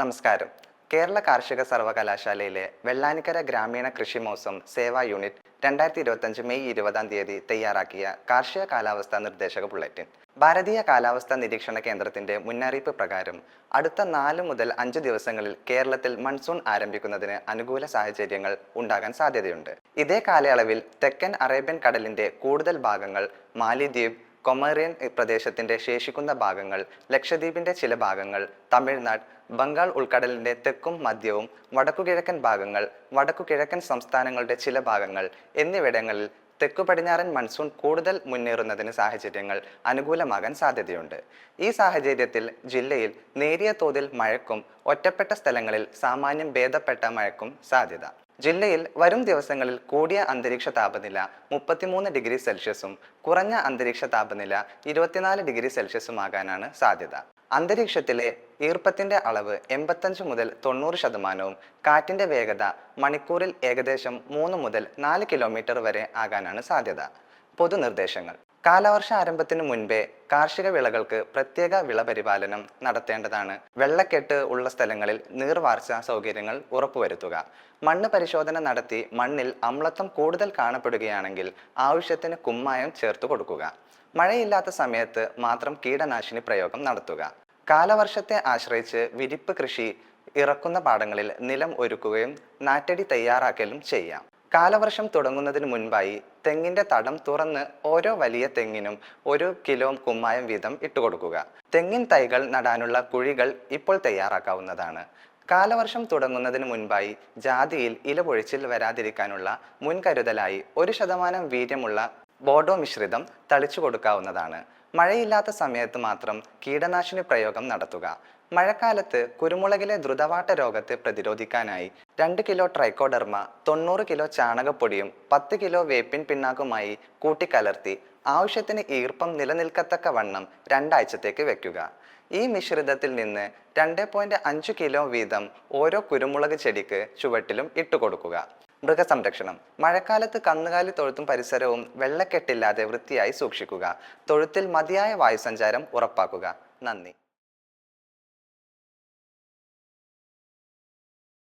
നമസ്കാരം. കേരള കാർഷിക സർവകലാശാലയിലെ വെള്ളാനിക്കര ഗ്രാമീണ കൃഷി മോസം സേവാ യൂണിറ്റ് രണ്ടായിരത്തി ഇരുപത്തഞ്ച് മെയ് ഇരുപതാം തീയതി തയ്യാറാക്കിയ കാർഷിക കാലാവസ്ഥാ നിർദ്ദേശക ബുള്ളറ്റിൻ. ഭാരതീയ കാലാവസ്ഥാ നിരീക്ഷണ കേന്ദ്രത്തിന്റെ മുന്നറിയിപ്പ് പ്രകാരം അടുത്ത നാല് മുതൽ അഞ്ച് ദിവസങ്ങളിൽ കേരളത്തിൽ മൺസൂൺ ആരംഭിക്കുന്നതിന് അനുകൂല സാഹചര്യങ്ങൾ ഉണ്ടാകാൻ സാധ്യതയുണ്ട്. ഇതേ കാലയളവിൽ തെക്കൻ അറേബ്യൻ കടലിന്റെ കൂടുതൽ ഭാഗങ്ങൾ മാലിദ്വീപ് കൊമേറിയൻ പ്രദേശത്തിന്റെ ശേഷിക്കുന്ന ഭാഗങ്ങൾ ലക്ഷദ്വീപിന്റെ ചില ഭാഗങ്ങൾ തമിഴ്നാട് ബംഗാൾ ഉൾക്കടലിന്റെ തെക്കും മധ്യവും വടക്കുകിഴക്കൻ ഭാഗങ്ങൾ വടക്കുകിഴക്കൻ സംസ്ഥാനങ്ങളുടെ ചില ഭാഗങ്ങൾ എന്നിവിടങ്ങളിൽ തെക്കു പടിഞ്ഞാറൻ മൺസൂൺ കൂടുതൽ മുന്നേറുന്നതിന് സാഹചര്യങ്ങൾ അനുകൂലമാകാൻ സാധ്യതയുണ്ട്. ഈ സാഹചര്യത്തിൽ ജില്ലയിൽ നേരിയ തോതിൽ മഴക്കും ഒറ്റപ്പെട്ട സ്ഥലങ്ങളിൽ സാമാന്യം ഭേദപ്പെട്ട മഴക്കും സാധ്യത. ജില്ലയിൽ വരും ദിവസങ്ങളിൽ കൂടിയ അന്തരീക്ഷ താപനില മുപ്പത്തിമൂന്ന് ഡിഗ്രി സെൽഷ്യസും കുറഞ്ഞ അന്തരീക്ഷ താപനില ഇരുപത്തിനാല് ഡിഗ്രി സെൽഷ്യസുമാകാനാണ് സാധ്യത. അന്തരീക്ഷത്തിലെ ഈർപ്പത്തിന്റെ അളവ് എൺപത്തഞ്ച് മുതൽ തൊണ്ണൂറ് ശതമാനവും കാറ്റിന്റെ വേഗത മണിക്കൂറിൽ ഏകദേശം മൂന്ന് മുതൽ നാല് കിലോമീറ്റർ വരെ ആകാനാണ് സാധ്യത. പൊതുനിർദ്ദേശങ്ങൾ. കാലവർഷ ആരംഭത്തിന് മുൻപേ കാർഷിക വിളകൾക്ക് പ്രത്യേക വിളപരിപാലനം നടത്തേണ്ടതാണ്. വെള്ളക്കെട്ട് ഉള്ള സ്ഥലങ്ങളിൽ നീർവാർച്ച സൗകര്യങ്ങൾ ഉറപ്പുവരുത്തുക. മണ്ണ് പരിശോധന നടത്തി മണ്ണിൽ അമ്ലത്വം കൂടുതൽ കാണപ്പെടുകയാണെങ്കിൽ ആവശ്യത്തിന് കുമ്മായം ചേർത്ത് കൊടുക്കുക. മഴയില്ലാത്ത സമയത്ത് മാത്രം കീടനാശിനി പ്രയോഗം നടത്തുക. കാലവർഷത്തെ ആശ്രയിച്ച് വിരിപ്പ് കൃഷി ഇറക്കുന്ന പാടങ്ങളിൽ നിലം ഒരുക്കുകയും നാറ്റടി തയ്യാറാക്കലും ചെയ്യാം. കാലവർഷം തുടങ്ങുന്നതിന് മുൻപായി തെങ്ങിന്റെ തടം തുറന്ന് ഓരോ വലിയ തെങ്ങിനും ഒരു കിലോ കുമ്മായം വീതം ഇട്ടുകൊടുക്കുക തെങ്ങിൻ തൈകൾ നടാനുള്ള കുഴികൾ ഇപ്പോൾ തയ്യാറാക്കാവുന്നതാണ്. കാലവർഷം തുടങ്ങുന്നതിന് മുൻപായി ജാതിയിൽ ഇലപൊഴിച്ചിൽ വരാതിരിക്കാനുള്ള മുൻകരുതലായി ഒരു ശതമാനം വീര്യമുള്ള ബോഡോ മിശ്രിതം തളിച്ചു കൊടുക്കാവുന്നതാണ്. മഴയില്ലാത്ത സമയത്ത് മാത്രം കീടനാശിനി പ്രയോഗം നടത്തുക. മഴക്കാലത്ത് കുരുമുളകിലെ ദ്രുതവാട്ട രോഗത്തെ പ്രതിരോധിക്കാനായി രണ്ട് കിലോ ട്രൈക്കോഡർമ തൊണ്ണൂറ് കിലോ ചാണകപ്പൊടിയും പത്ത് കിലോ വേപ്പിൻ പിണ്ണാക്കുമായി കൂട്ടിക്കലർത്തി ആവശ്യത്തിന് ഈർപ്പം നിലനിൽക്കത്തക്ക വണ്ണം രണ്ടാഴ്ചത്തേക്ക് വെക്കുക. ഈ മിശ്രിതത്തിൽ നിന്ന് രണ്ട് പോയിന്റ് അഞ്ച് കിലോ വീതം ഓരോ കുരുമുളക് ചെടിക്ക് ചുവട്ടിലും ഇട്ടുകൊടുക്കുക. മൃഗസംരക്ഷണം. മഴക്കാലത്ത് കന്നുകാലി തൊഴുത്തും പരിസരവും വെള്ളക്കെട്ടില്ലാതെ വൃത്തിയായി സൂക്ഷിക്കുക. തൊഴുത്തിൽ മതിയായ വായുസഞ്ചാരം ഉറപ്പാക്കുക. നന്ദി.